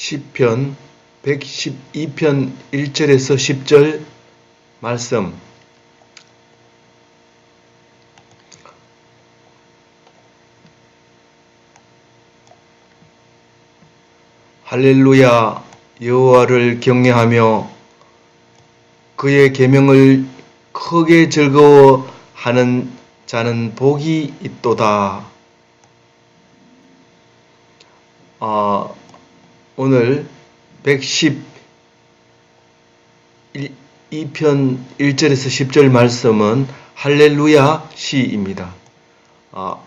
시편 112편 1절에서 10절 말씀 할렐루야 여호와를 경외하며 그의 계명을 크게 즐거워하는 자는 복이 있도다. 아, 오늘 112편 1절에서 10절 말씀은 할렐루야 시입니다. 아,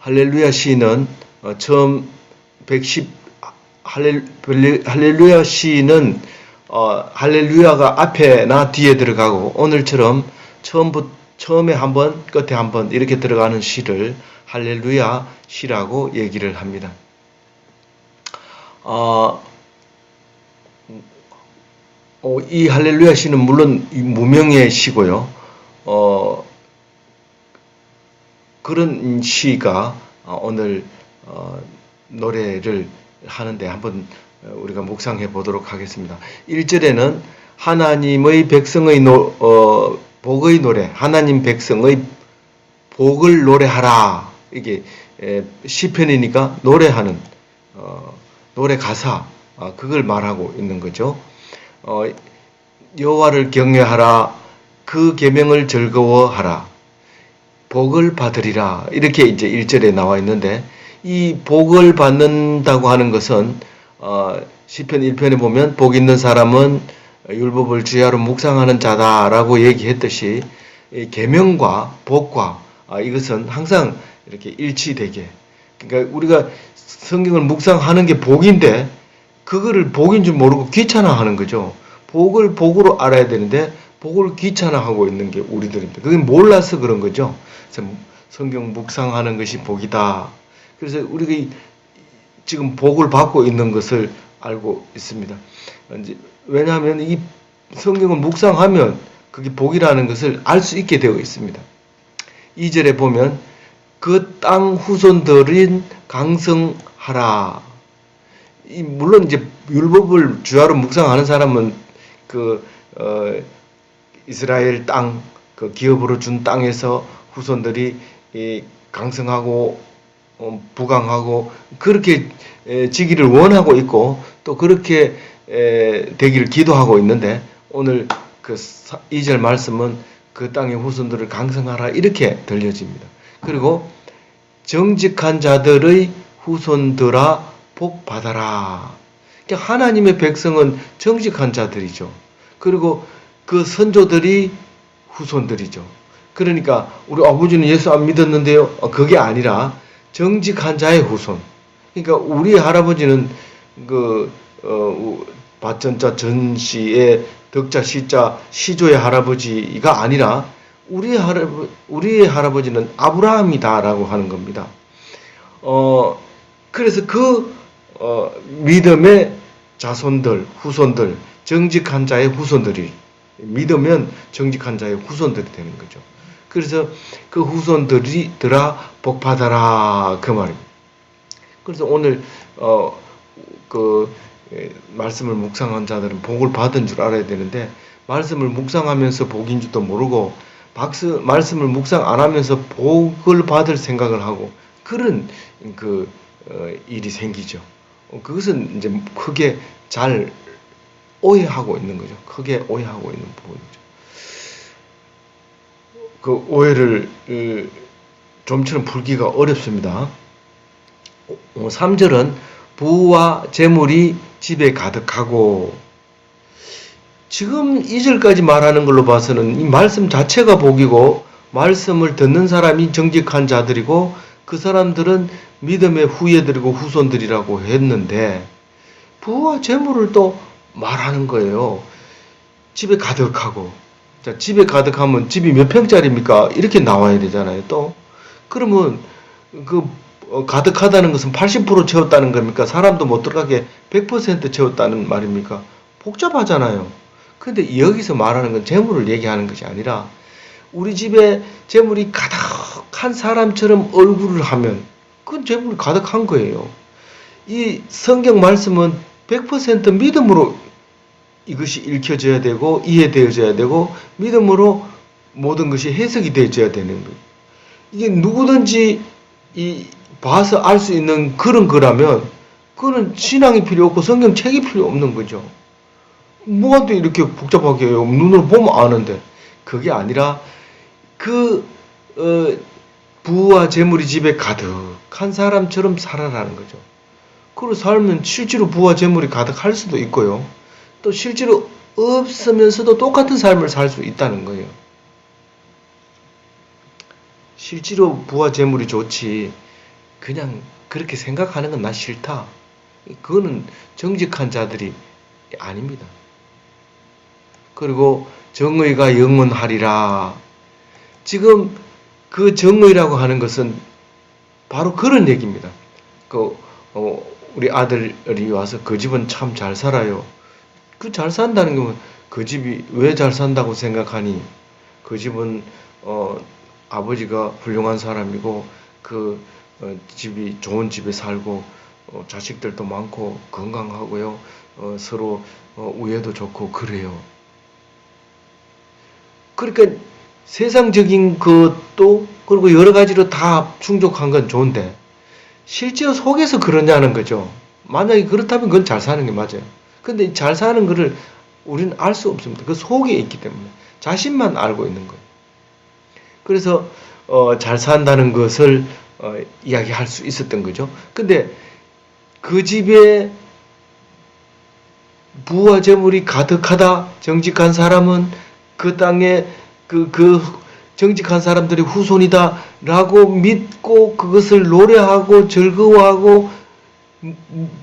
할렐루야 시는 어, 처음 110 할렐, 할렐루야 시는 어, 할렐루야가 앞에나 뒤에 들어가고 오늘처럼 처음부터 처음에 한 번, 끝에 한 번 이렇게 들어가는 시를 할렐루야 시라고 얘기를 합니다. 어, 어, 이 할렐루야 시는 물론 무명의 시고요. 어, 그런 시가 오늘 어, 노래를 하는데 한번 우리가 묵상해 보도록 하겠습니다. 1절에는 하나님의 백성의 노, 어, 복의 노래, 하나님 백성의 복을 노래하라. 이게 에, 시편이니까 노래하는 어, 노래 가사 어, 그걸 말하고 있는 거죠. 어, 여호와를 경외하라. 그 계명을 즐거워하라. 복을 받으리라. 이렇게 이제 1절에 나와 있는데 이 복을 받는다고 하는 것은 어, 시편 1편에 보면 복 있는 사람은 율법을 주야로 묵상하는 자다라고 얘기했듯이 계명과 복과 아, 이것은 항상 이렇게 일치되게 그러니까 우리가 성경을 묵상하는 게 복인데 그거를 복인 줄 모르고 귀찮아하는 거죠. 복을 복으로 알아야 되는데 복을 귀찮아하고 있는 게 우리들입니다. 그게 몰라서 그런 거죠. 그래서 성경 묵상하는 것이 복이다. 그래서 우리가 지금 복을 받고 있는 것을 알고 있습니다. 왜냐하면 이 성경을 묵상하면 그게 복이라는 것을 알 수 있게 되어 있습니다. 2절에 보면 그 땅 후손들인 강성하라. 물론 이제 율법을 주야로 묵상하는 사람은 그 어, 이스라엘 땅, 그 기업으로 준 땅에서 후손들이 강성하고 어, 부강하고 그렇게 지기를 원하고 있고 또 그렇게 되기를 기도하고 있는데 오늘 그 2절 말씀은 그 땅의 후손들을 강성하라 이렇게 들려집니다. 그리고 정직한 자들의 후손들아 복 받아라. 그러니까 하나님의 백성은 정직한 자들이죠. 그리고 그 선조들이 후손들이죠. 그러니까 우리 아버지는 예수 안 믿었는데요. 어, 그게 아니라 정직한 자의 후손. 그러니까 우리 할아버지는 그 어, 밭전자 전시의 덕자 시자 시조의 할아버지가 아니라 우리 할아버 우리의 할아버지는 아브라함이다라고 하는 겁니다. 어 그래서 그 어, 믿음의 자손들 후손들 정직한 자의 후손들이 믿으면 정직한 자의 후손들이 되는 거죠. 그래서 그 후손들이 들아 복 받아라 그 말입니다. 그래서 오늘 어그 예, 말씀을 묵상한 자들은 복을 받은 줄 알아야 되는데 말씀을 묵상하면서 복인 줄도 모르고 박스, 말씀을 묵상 안 하면서 복을 받을 생각을 하고 그런 그 어, 일이 생기죠. 어, 그것은 이제 크게 잘 오해하고 있는 거죠. 크게 오해하고 있는 부분이죠. 그 오해를 좀처럼 풀기가 어렵습니다. 3절은 부와 재물이 집에 가득하고 지금 2절까지 말하는 걸로 봐서는 이 말씀 자체가 복이고 말씀을 듣는 사람이 정직한 자들이고 그 사람들은 믿음의 후예들이고 후손들이라고 했는데 부와 재물을 또 말하는 거예요. 집에 가득하고 자, 집에 가득하면 집이 몇 평짜리입니까? 이렇게 나와야 되잖아요. 또 그러면 그 어, 가득하다는 것은 80% 채웠다는 겁니까? 사람도 못 들어가게 100% 채웠다는 말입니까? 복잡하잖아요. 근데 여기서 말하는 건 재물을 얘기하는 것이 아니라 우리 집에 재물이 가득한 사람처럼 얼굴을 하면 그건 재물이 가득한 거예요. 이 성경 말씀은 100% 믿음으로 이것이 읽혀져야 되고 이해되어져야 되고 믿음으로 모든 것이 해석이 되어져야 되는 거예요. 이게 누구든지 이 봐서 알 수 있는 그런 거라면 그거는 신앙이 필요 없고 성경 책이 필요 없는 거죠. 뭐가 또 이렇게 복잡하게 해요? 눈으로 보면 아는데 그게 아니라 그 어, 부와 재물이 집에 가득한 사람처럼 살아라는 거죠. 그리고 살면 실제로 부와 재물이 가득할 수도 있고요. 또 실제로 없으면서도 똑같은 삶을 살 수 있다는 거예요. 실제로 부와 재물이 좋지 그냥 그렇게 생각하는 건 나 싫다. 그거는 정직한 자들이 아닙니다. 그리고 정의가 영원하리라. 지금 그 정의라고 하는 것은 바로 그런 얘기입니다. 그 어, 우리 아들이 와서 그 집은 참 잘 살아요. 그 잘 산다는 거면 그 집이 왜 잘 산다고 생각하니? 그 집은 어, 아버지가 훌륭한 사람이고 그 어, 집이 좋은 집에 살고 어, 자식들도 많고 건강하고요. 어, 서로 어, 우애도 좋고 그래요. 그러니까 세상적인 것도 그리고 여러 가지로 다 충족한 건 좋은데 실제로 속에서 그러냐는 거죠. 만약에 그렇다면 그건 잘 사는 게 맞아요. 근데 잘 사는 거를 우리는 알 수 없습니다. 그 속에 있기 때문에 자신만 알고 있는 거예요. 그래서 어, 잘 산다는 것을 어, 이야기할 수 있었던 거죠. 근데 그 집에 부와 재물이 가득하다 정직한 사람은 그 땅에 그, 그 정직한 사람들이 후손이다라고 믿고 그것을 노래하고 즐거워하고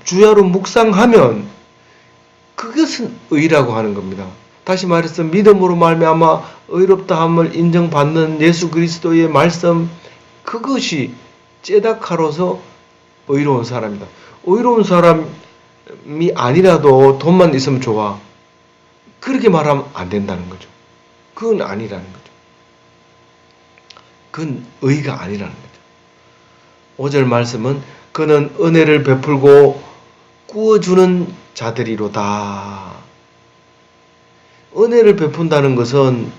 주야로 묵상하면 그것은 의라고 하는 겁니다. 다시 말해서 믿음으로 말미암아 의롭다 함을 인정받는 예수 그리스도의 말씀 그것이 째다카로서 의로운 사람이다. 의로운 사람이 아니라도 돈만 있으면 좋아. 그렇게 말하면 안 된다는 거죠. 그건 아니라는 거죠. 그건 의가 아니라는 거죠. 5절 말씀은 그는 은혜를 베풀고 꾸어주는 자들이로다. 은혜를 베푼다는 것은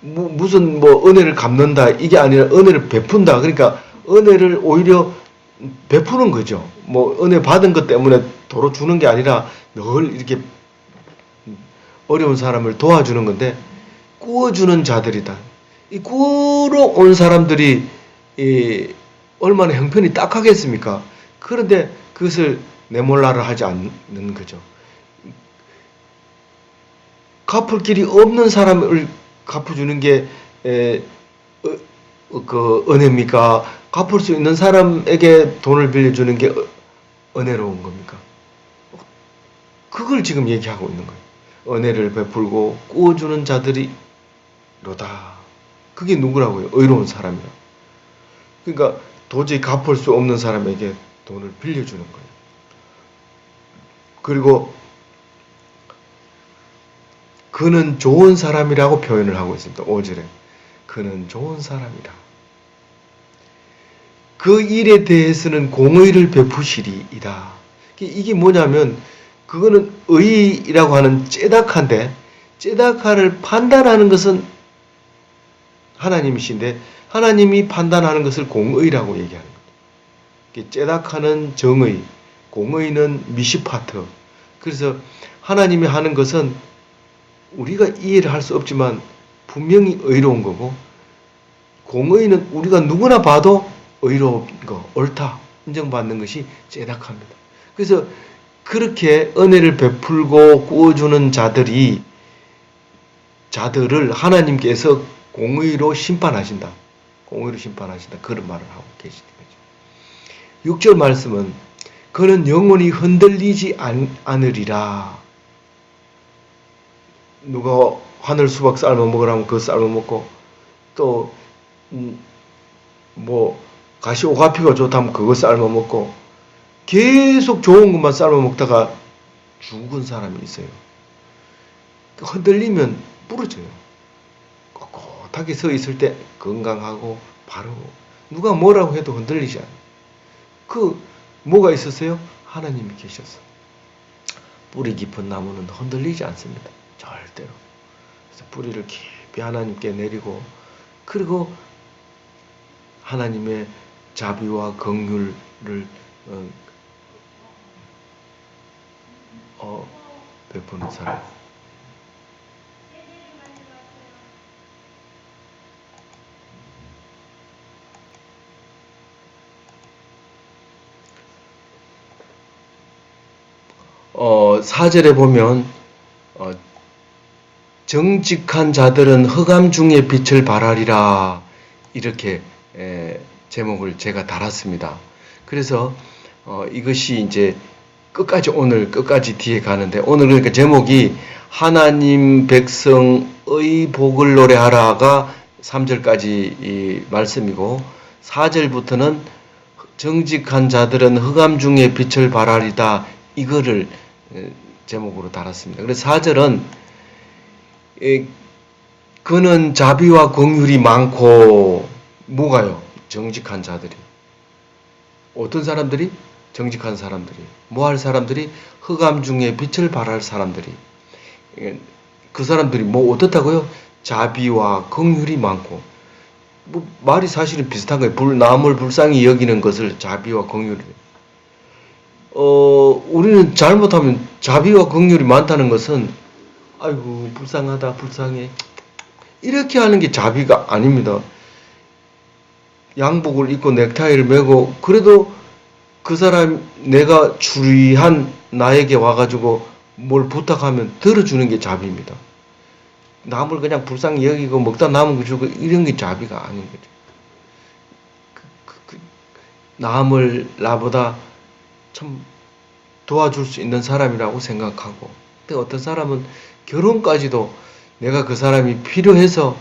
무, 무슨 뭐 은혜를 갚는다 이게 아니라 은혜를 베푼다. 그러니까 은혜를 오히려 베푸는 거죠. 뭐 은혜 받은 것 때문에 도로 주는 게 아니라 늘 이렇게 어려운 사람을 도와주는 건데 구워주는 자들이다. 이 구로 온 사람들이 이 얼마나 형편이 딱하겠습니까? 그런데 그것을 내몰라를 하지 않는 거죠. 갚을 길이 없는 사람을 갚아주는 게 에, 어, 그 은혜입니까? 갚을 수 있는 사람에게 돈을 빌려주는 게 어, 은혜로운 겁니까? 그걸 지금 얘기하고 있는 거예요. 은혜를 베풀고 꾸어주는 자들이 로다. 그게 누구라고요? 의로운 사람이라. 그러니까 도저히 갚을 수 없는 사람에게 돈을 빌려주는 거예요. 그리고 그는 좋은 사람이라고 표현을 하고 있습니다. 5절에. 그는 좋은 사람이다. 그 일에 대해서는 공의를 베푸시리이다. 이게 뭐냐면 그거는 의라고 하는 째닥한데 째닥하를 판단하는 것은 하나님이신데 하나님이 판단하는 것을 공의라고 얘기하는 거예요. 째닥하는 정의, 공의는 미시파트. 그래서 하나님이 하는 것은 우리가 이해를 할 수 없지만 분명히 의로운 거고 공의는 우리가 누구나 봐도 의로운 거, 옳다 인정받는 것이 째닥합니다. 그래서 그렇게 은혜를 베풀고 구워주는 자들이 자들을 하나님께서 공의로 심판하신다. 공의로 심판하신다. 그런 말을 하고 계시는 거죠. 6절 말씀은 그는 영원히 흔들리지 않, 않으리라. 누가 하늘 수박 삶아 먹으라면 그 삶아 먹고 또 음, 뭐 가시 오가피가 좋다면 그거 삶아 먹고 계속 좋은 것만 삶아 먹다가 죽은 사람이 있어요. 흔들리면 부러져요. 꼿꼿하게 서 있을 때 건강하고 바로 누가 뭐라고 해도 흔들리지 않아요. 그 뭐가 있었어요? 하나님이 계셔서 뿌리 깊은 나무는 흔들리지 않습니다. 절대로. 그래서 뿌리를 깊이 하나님께 내리고 그리고 하나님의 자비와 긍휼을 어, 어, 베푸는 사람. 어, 사절에 보면 어, 정직한 자들은 흑암 중에 빛을 발하리라 이렇게 에, 제목을 제가 달았습니다. 그래서 어, 이것이 이제 끝까지 오늘 끝까지 뒤에 가는데 오늘 그러니까 제목이 하나님 백성의 복을 노래하라가 3절까지 이 말씀이고 4절부터는 정직한 자들은 흑암 중에 빛을 발하리다 이거를 에, 제목으로 달았습니다. 그래서 4절은 에, 그는 자비와 긍휼이 많고 뭐가요? 정직한 자들이 어떤 사람들이 정직한 사람들이 뭐할 사람들이 흑암 중에 빛을 발할 사람들이 예, 그 사람들이 뭐 어떻다고요? 자비와 긍휼이 많고 뭐 말이 사실은 비슷한 거예요. 불 남을 불쌍히 여기는 것을 자비와 긍휼이 어 우리는 잘못하면 자비와 긍휼이 많다는 것은 아이고 불쌍하다 불쌍해 이렇게 하는 게 자비가 아닙니다. 양복을 입고 넥타이를 메고 그래도 그 사람 내가 주의한 나에게 와가지고 뭘 부탁하면 들어주는 게 자비입니다. 남을 그냥 불쌍히 여기고 먹다 남은 거 주고 이런 게 자비가 아닌 거죠. 그, 그, 그, 남을 나보다 참 도와줄 수 있는 사람이라고 생각하고 근데 어떤 사람은 결혼까지도 내가 그 사람이 필요해서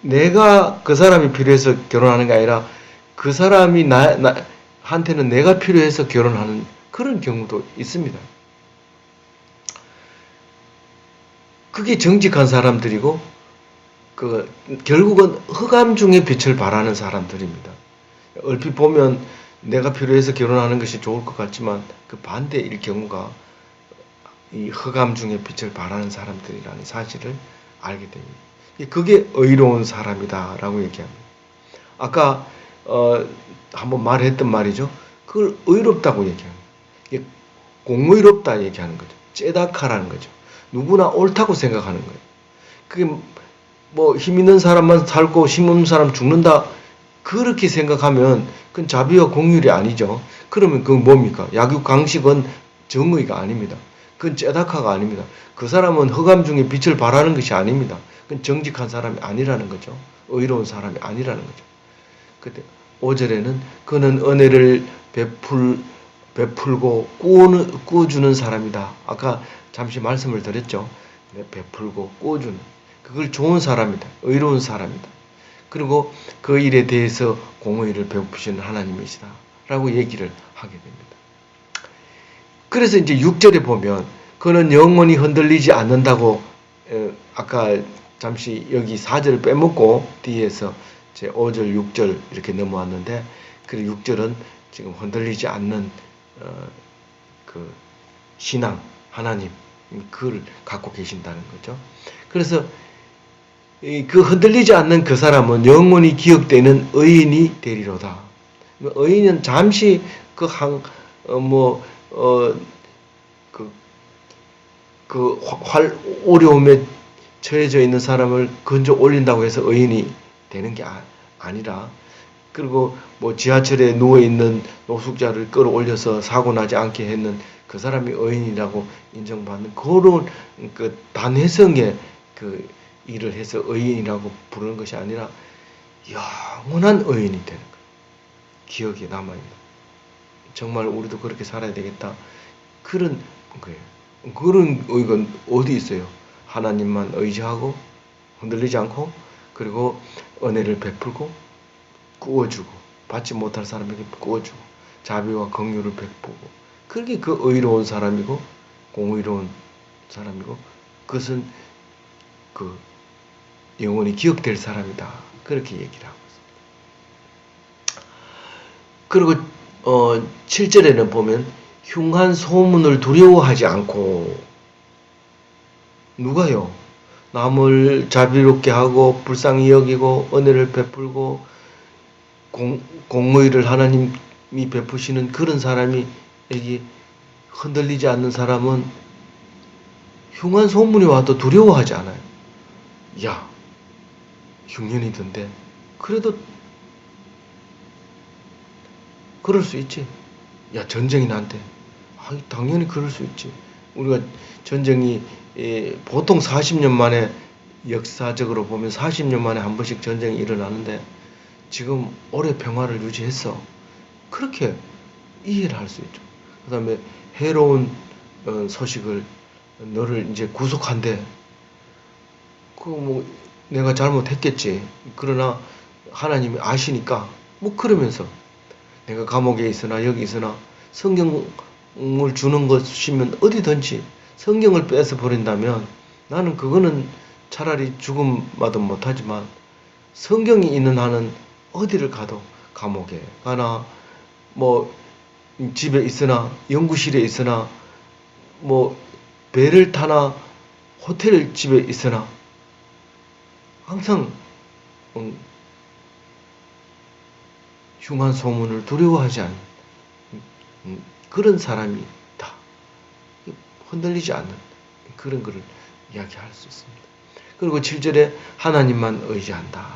내가 그 사람이 필요해서 결혼하는 게 아니라 그 사람이 나, 나 한테는 내가 필요해서 결혼하는 그런 경우도 있습니다. 그게 정직한 사람들이고 그 결국은 흑암 중에 빛을 발하는 사람들입니다. 얼핏 보면 내가 필요해서 결혼하는 것이 좋을 것 같지만 그 반대일 경우가 이 흑암 중에 빛을 발하는 사람들이라는 사실을 알게 됩니다. 그게 의로운 사람이다라고 얘기합니다. 아까 어, 한번 말했던 말이죠. 그걸 의롭다고 얘기합니다. 이게 공의롭다 얘기하는 거죠. 째다카라는 거죠. 누구나 옳다고 생각하는 거예요. 그게 뭐 힘 있는 사람만 살고 힘 없는 사람 죽는다 그렇게 생각하면 그건 자비와 공율이 아니죠. 그러면 그건 뭡니까? 약육 강식은 정의가 아닙니다. 그건 째다카가 아닙니다. 그 사람은 흑암 중에 빛을 발하는 것이 아닙니다. 그건 정직한 사람이 아니라는 거죠. 의로운 사람이 아니라는 거죠. 그때 5절에는 그는 은혜를 베풀 베풀고 꾸는, 꾸주는 사람이다. 아까 잠시 말씀을 드렸죠. 네, 베풀고 꾸주는 그걸 좋은 사람이다. 의로운 사람이다. 그리고 그 일에 대해서 공의를 베푸시는 하나님이시다. 라고 얘기를 하게 됩니다. 그래서 이제 6절에 보면 그는 영원히 흔들리지 않는다고 아까 잠시 여기 4절을 빼먹고 뒤에서 제 5절, 6절 이렇게 넘어왔는데 그 6절은 지금 흔들리지 않는 어, 그 신앙 하나님 그걸 갖고 계신다는 거죠. 그래서 그 흔들리지 않는 그 사람은 영원히 기억되는 의인이 되리로다. 의인은 잠시 그한뭐어그 그, 그 활, 어려움에 처해져 있는 사람을 건져 올린다고 해서 의인이 되는 게 아, 아니라 그리고 뭐 지하철에 누워 있는 노숙자를 끌어올려서 사고 나지 않게 했는 그 사람이 의인이라고 인정받는 그런 그 단회성의 그 일을 해서 의인이라고 부르는 것이 아니라 영원한 의인이 되는 거예요. 기억이 남아 있는. 정말 우리도 그렇게 살아야 되겠다. 그런 거예요. 그런 의가 어디 있어요? 하나님만 의지하고 흔들리지 않고 그리고 은혜를 베풀고 구워주고 받지 못할 사람에게 구워주고 자비와 긍휼을 베푸고 그게 그 의로운 사람이고 공의로운 사람이고 그것은 그 영원히 기억될 사람이다 그렇게 얘기를 하고 있습니다. 그리고 어, 7절에는 보면 흉한 소문을 두려워하지 않고 누가요? 남을 자비롭게 하고 불쌍히 여기고 은혜를 베풀고 공, 공의를 하나님이 베푸시는 그런 사람이 여기 흔들리지 않는 사람은 흉한 소문이 와도 두려워하지 않아요. 야, 흉년이던데. 그래도 그럴 수 있지. 야, 전쟁이 난대. 아, 당연히 그럴 수 있지. 우리가 전쟁이 예, 보통 40년 만에 역사적으로 보면 40년 만에 한 번씩 전쟁이 일어나는데 지금 오래 평화를 유지했어. 그렇게 이해를 할 수 있죠. 그 다음에 해로운 어, 소식을 너를 이제 구속한대. 그뭐 내가 잘못했겠지. 그러나 하나님이 아시니까 뭐 그러면서 내가 감옥에 있으나 여기 있으나 성경을 주는 것이면 어디든지 성경을 뺏어 버린다면 나는 그거는 차라리 죽음마도 못하지만 성경이 있는 한은 어디를 가도 감옥에. 가나 뭐 집에 있으나 연구실에 있으나 뭐 배를 타나 호텔 집에 있으나 항상 음, 흉한 소문을 두려워하지 않는 음, 그런 사람이 다 흔들리지 않는 그런 것을 이야기할 수 있습니다. 그리고 7절에 하나님만 의지한다.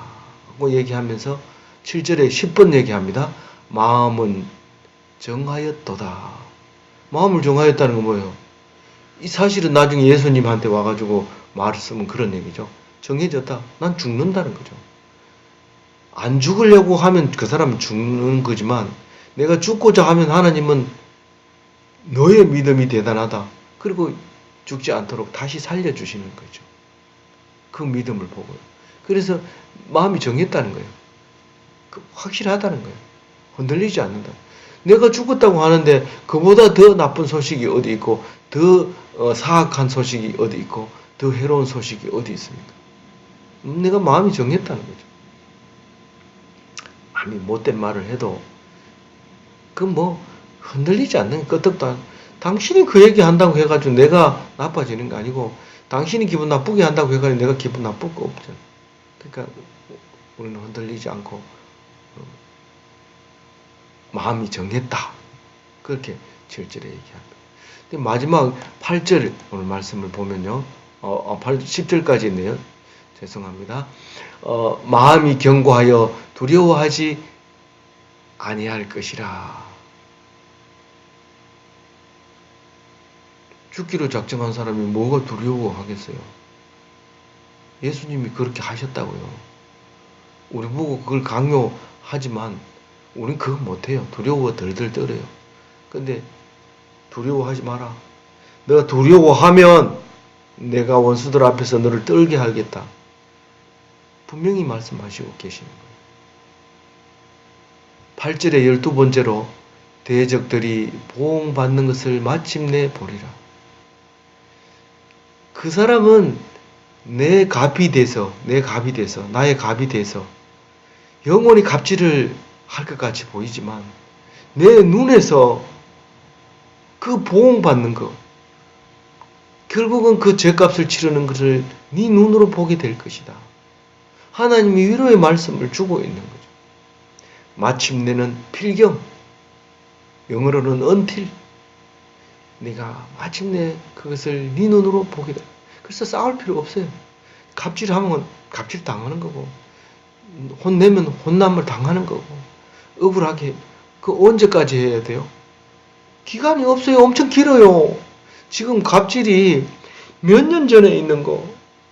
고 얘기하면서 7절에 10번 얘기합니다. 마음은 정하였도다. 마음을 정하였다는 건 뭐예요? 이 사실은 나중에 예수님한테 와가지고 말을 쓰면 그런 얘기죠. 정해졌다. 난 죽는다는 거죠. 안 죽으려고 하면 그 사람은 죽는 거지만 내가 죽고자 하면 하나님은 너의 믿음이 대단하다. 그리고 죽지 않도록 다시 살려주시는 거죠. 그 믿음을 보고요. 그래서 마음이 정했다는 거예요. 그 확실하다는 거예요. 흔들리지 않는다. 내가 죽었다고 하는데 그보다 더 나쁜 소식이 어디 있고 더 어, 사악한 소식이 어디 있고 더 해로운 소식이 어디 있습니까? 음, 내가 마음이 정했다는 거죠. 마음이 못된 말을 해도 그 뭐 흔들리지 않는 끄떡도 안, 당신이 그 얘기 한다고 해가지고 내가 나빠지는 거 아니고 당신이 기분 나쁘게 한다고 해가지고 내가 기분 나쁠 거 없잖아. 그러니까 우리는 흔들리지 않고 어, 마음이 정했다. 그렇게 7절에 얘기합니다. 근데 마지막 8절 오늘 말씀을 보면요. 어, 8, 어, 10절까지 있네요. 죄송합니다. 어, 마음이 견고하여 두려워하지 아니할 것이라. 죽기로 작정한 사람이 뭐가 두려워하겠어요? 예수님이 그렇게 하셨다고요. 우리 보고 그걸 강요하지만 우린 그거 못해요. 두려워 덜덜 떨어요. 근데 두려워하지 마라. 내가 두려워하면 내가 원수들 앞에서 너를 떨게 하겠다. 분명히 말씀하시고 계시는 거예요. 8절의 12번째로 대적들이 보응받는 것을 마침내 보리라. 그 사람은 내 갑이 돼서, 내 갑이 돼서, 나의 갑이 돼서 영원히 갑질을 할 것 같이 보이지만 내 눈에서 그 보응받는 것, 결국은 그 죄값을 치르는 것을 네 눈으로 보게 될 것이다. 하나님이 위로의 말씀을 주고 있는 거죠. 마침내는 필경, 영어로는 until, 네가 마침내 그것을 네 눈으로 보게 돼. 그래서 싸울 필요가 없어요. 갑질하면 갑질 당하는 거고 혼내면 혼남을 당하는 거고 억울하게 그 언제까지 해야 돼요? 기간이 없어요. 엄청 길어요. 지금 갑질이 몇 년 전에 있는 거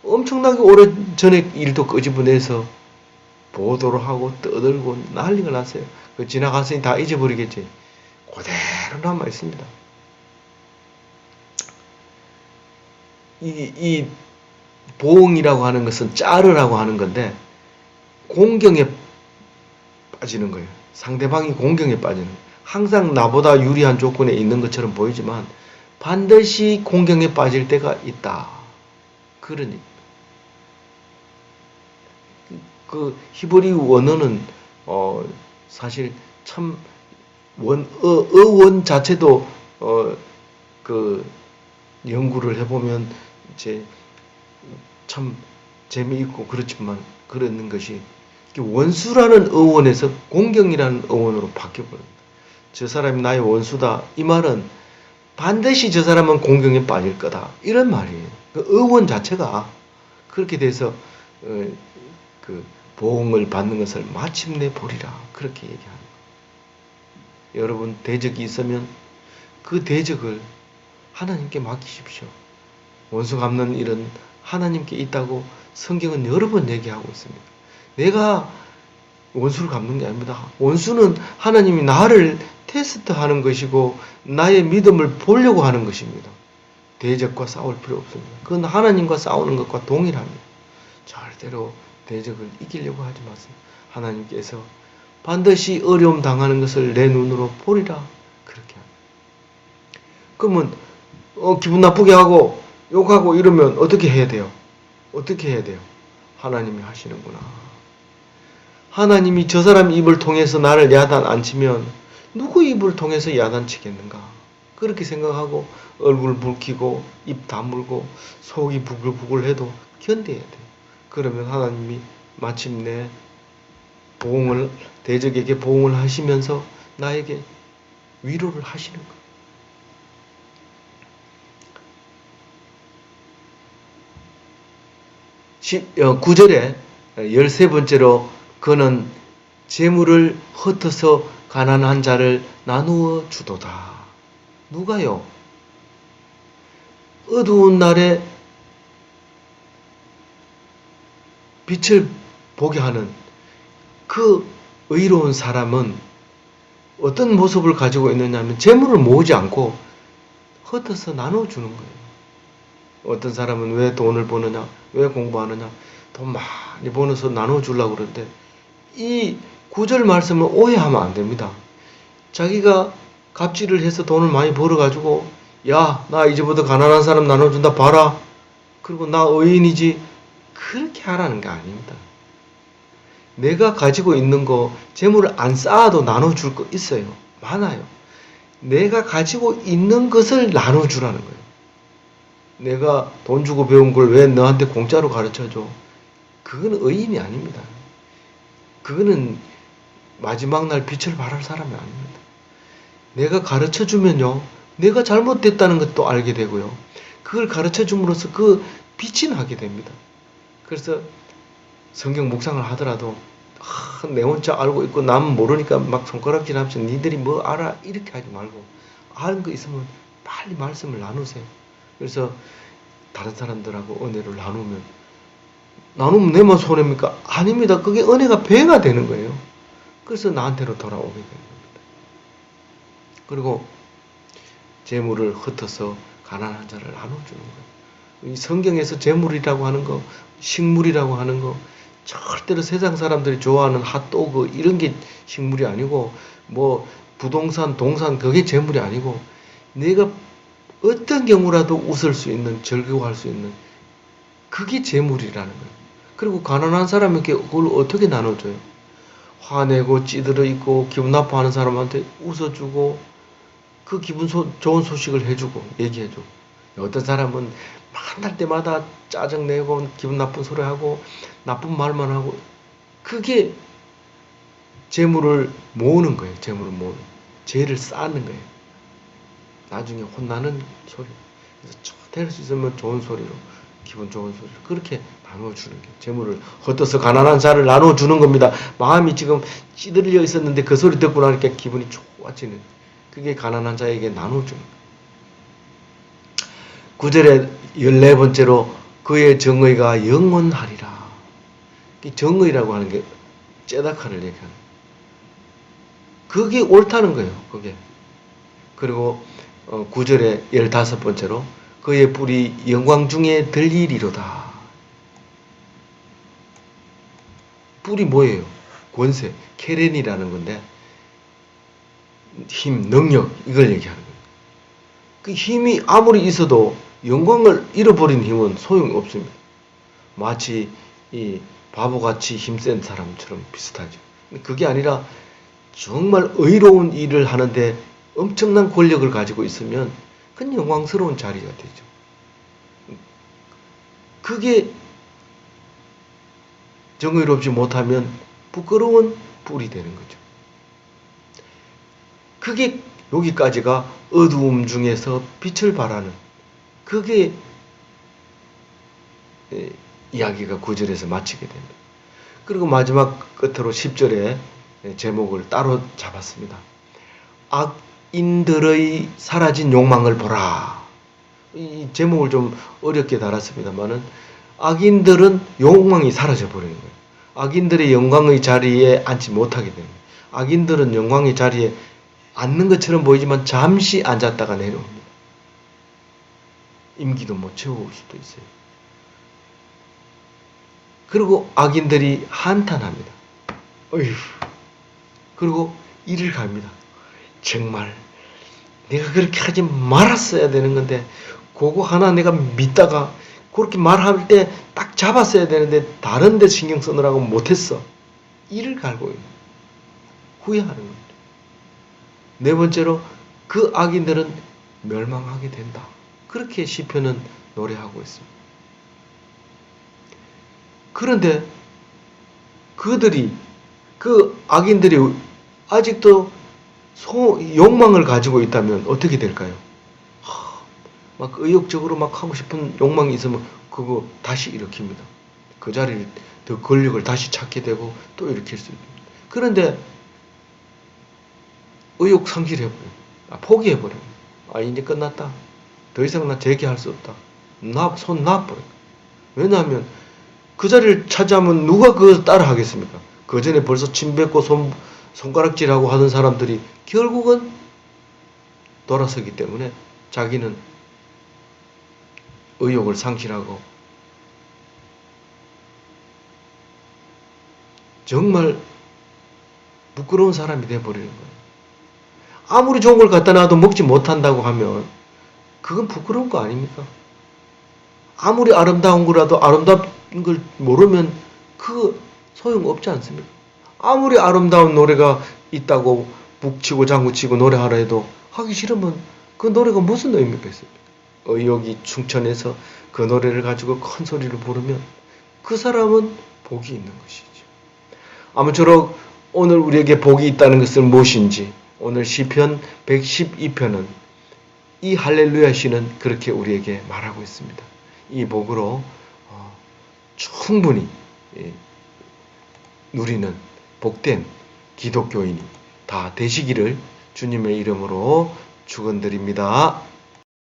엄청나게 오래 전에 일도 끄집어내서 보도를 하고 떠들고 난리가 났어요. 그 지나갔으니 다 잊어버리겠지. 그대로 남아 있습니다. 이, 이 보응이라고 하는 것은 짜르라고 하는 건데 공경에 빠지는 거예요. 상대방이 공경에 빠지는 거예요. 항상 나보다 유리한 조건에 있는 것처럼 보이지만 반드시 공경에 빠질 때가 있다. 그러니 그 히브리 원어는 어 사실 참 원, 어, 어원 자체도, 어, 그, 연구를 해보면, 이제, 참 재미있고 그렇지만, 그러는 것이, 원수라는 어원에서 공경이라는 어원으로 바뀌어버립니다. 저 사람이 나의 원수다. 이 말은 반드시 저 사람은 공경에 빠질 거다. 이런 말이에요. 그 어원 자체가 그렇게 돼서, 어, 그, 보응을 받는 것을 마침내 보리라. 그렇게 얘기합니다. 여러분 대적이 있으면 그 대적을 하나님께 맡기십시오. 원수 갚는 일은 하나님께 있다고 성경은 여러 번 얘기하고 있습니다. 내가 원수를 갚는 게 아닙니다. 원수는 하나님이 나를 테스트하는 것이고 나의 믿음을 보려고 하는 것입니다. 대적과 싸울 필요 없습니다. 그건 하나님과 싸우는 것과 동일합니다. 절대로 대적을 이기려고 하지 마세요. 하나님께서 반드시 어려움 당하는 것을 내 눈으로 보리라. 그렇게 합니다. 그러면 어, 기분 나쁘게 하고 욕하고 이러면 어떻게 해야 돼요? 어떻게 해야 돼요? 하나님이 하시는구나. 하나님이 저 사람 입을 통해서 나를 야단 안 치면 누구 입을 통해서 야단 치겠는가? 그렇게 생각하고 얼굴 붉히고 입 다물고 속이 부글부글 해도 견뎌야 돼요. 그러면 하나님이 마침내 보응을 대적에게 보응을 하시면서 나에게 위로를 하시는 거예요. 시- 어, 9절에 13번째로 그는 재물을 흩어서 가난한 자를 나누어 주도다. 누가요? 어두운 날에 빛을 보게 하는 그 의로운 사람은 어떤 모습을 가지고 있느냐 하면 재물을 모으지 않고 흩어서 나눠주는 거예요. 어떤 사람은 왜 돈을 버느냐, 왜 공부하느냐, 돈 많이 벌어서 나눠주려고 그러는데 이 구절 말씀을 오해하면 안 됩니다. 자기가 갑질을 해서 돈을 많이 벌어가지고 야, 나 이제부터 가난한 사람 나눠준다 봐라. 그리고 나 의인이지. 그렇게 하라는 게 아닙니다. 내가 가지고 있는 거 재물을 안 쌓아도 나눠줄 거 있어요. 많아요. 내가 가지고 있는 것을 나눠주라는 거예요. 내가 돈 주고 배운 걸 왜 너한테 공짜로 가르쳐줘? 그건 의인이 아닙니다. 그거는 마지막 날 빛을 발할 사람이 아닙니다. 내가 가르쳐 주면요, 내가 잘못됐다는 것도 알게 되고요. 그걸 가르쳐 줌으로써 그 빛이 나게 됩니다. 그래서 성경 묵상을 하더라도 아, 내 혼자 알고 있고 남 모르니까 막 손가락질 하면서 니들이 뭐 알아 이렇게 하지 말고 아는 거 있으면 빨리 말씀을 나누세요. 그래서 다른 사람들하고 은혜를 나누면 나누면 내만 손해입니까? 아닙니다. 그게 은혜가 배가 되는 거예요. 그래서 나한테로 돌아오게 되는 겁니다. 그리고 재물을 흩어서 가난한 자를 나눠주는 거예요. 이 성경에서 재물이라고 하는 거, 식물이라고 하는 거, 절대로 세상 사람들이 좋아하는 핫도그 이런 게 식물이 아니고 뭐 부동산, 동산 그게 재물이 아니고 내가 어떤 경우라도 웃을 수 있는 즐거워할 수 있는 그게 재물이라는 거예요. 그리고 가난한 사람에게 그걸 어떻게 나눠줘요? 화내고 찌들어 있고 기분 나빠하는 사람한테 웃어주고 그 기분 소, 좋은 소식을 해주고 얘기해주고 어떤 사람은 만날 때마다 짜증내고 기분 나쁜 소리 하고 나쁜 말만 하고 그게 재물을 모으는 거예요. 재물을 모으는 죄를 쌓는 거예요. 나중에 혼나는 소리. 그래서 될 수 있으면 좋은 소리로 기분 좋은 소리로 그렇게 나눠주는 게 재물을 헛떠서 가난한 자를 나눠주는 겁니다. 마음이 지금 찌들려 있었는데 그 소리 듣고 나니까 기분이 좋아지는 그게 가난한 자에게 나눠주는 거예요. 9절에 14번째로 그의 정의가 영원하리라. 이 정의라고 하는 게 째다카를 얘기하는. 그게 옳다는 거예요. 그게. 그리고 어, 9절에 15번째로 그의 뿔이 영광 중에 들리리로다. 뿔이 뭐예요? 권세, 케렌이라는 건데 힘, 능력 이걸 얘기하는 거예요. 그 힘이 아무리 있어도 영광을 잃어버린 힘은 소용이 없습니다. 마치 이 바보같이 힘센 사람처럼 비슷하죠. 그게 아니라 정말 의로운 일을 하는데 엄청난 권력을 가지고 있으면 그건 영광스러운 자리가 되죠. 그게 정의롭지 못하면 부끄러운 뿔이 되는 거죠. 그게 여기까지가 어두움 중에서 빛을 발하는 그게 에, 이야기가 9절에서 마치게 됩니다. 그리고 마지막 끝으로 10절에 제목을 따로 잡았습니다. 악 인들의 사라진 욕망을 보라. 이 제목을 좀 어렵게 달았습니다만은 악인들은 욕망이 사라져 버리는 거예요. 악인들의 영광의 자리에 앉지 못하게 됩니다. 악인들은 영광의 자리에 앉는 것처럼 보이지만 잠시 앉았다가 내려옵니다. 임기도 못 채울 수도 있어요. 그리고 악인들이 한탄합니다. 어휴. 그리고 이를 갑니다. 정말 내가 그렇게 하지 말았어야 되는 건데 그거 하나 내가 믿다가 그렇게 말할 때 딱 잡았어야 되는데 다른 데 신경 쓰느라고 못했어. 이를 갈고 있는 후회하는 겁니다. 네 번째로 그 악인들은 멸망하게 된다. 그렇게 시편은 노래하고 있습니다. 그런데 그들이 그 악인들이 아직도 소, 욕망을 가지고 있다면 어떻게 될까요? 하, 막 의욕적으로 막 하고 싶은 욕망이 있으면 그거 다시 일으킵니다. 그 자리를 더 권력을 다시 찾게 되고 또 일으킬 수 있습니다. 그런데 의욕 상실해버려요. 아, 포기해버려요. 아, 이제 끝났다. 더 이상 나 재기할 수 없다. 나, 손 놔버려요. 왜냐하면 그 자리를 차지하면 누가 그걸 따라 하겠습니까? 그 전에 벌써 침 뱉고 손, 손가락질하고 하던 사람들이 결국은 돌아서기 때문에 자기는 의욕을 상실하고 정말 부끄러운 사람이 돼버리는 거예요. 아무리 좋은 걸 갖다 놔도 먹지 못한다고 하면 그건 부끄러운 거 아닙니까? 아무리 아름다운 거라도 아름다운 걸 모르면 그 소용없지 않습니까? 아무리 아름다운 노래가 있다고 북치고 장구치고 노래하라 해도 하기 싫으면 그 노래가 무슨 의미가 있습니까? 의욕이 충천해서 그 노래를 가지고 큰 소리로 부르면 그 사람은 복이 있는 것이죠. 아무쪼록 오늘 우리에게 복이 있다는 것은 무엇인지 오늘 시편 112편은 이 할렐루야 시는 그렇게 우리에게 말하고 있습니다. 이 복으로 어, 충분히 예, 누리는 복된 기독교인이 다 되시기를 주님의 이름으로 축원드립니다.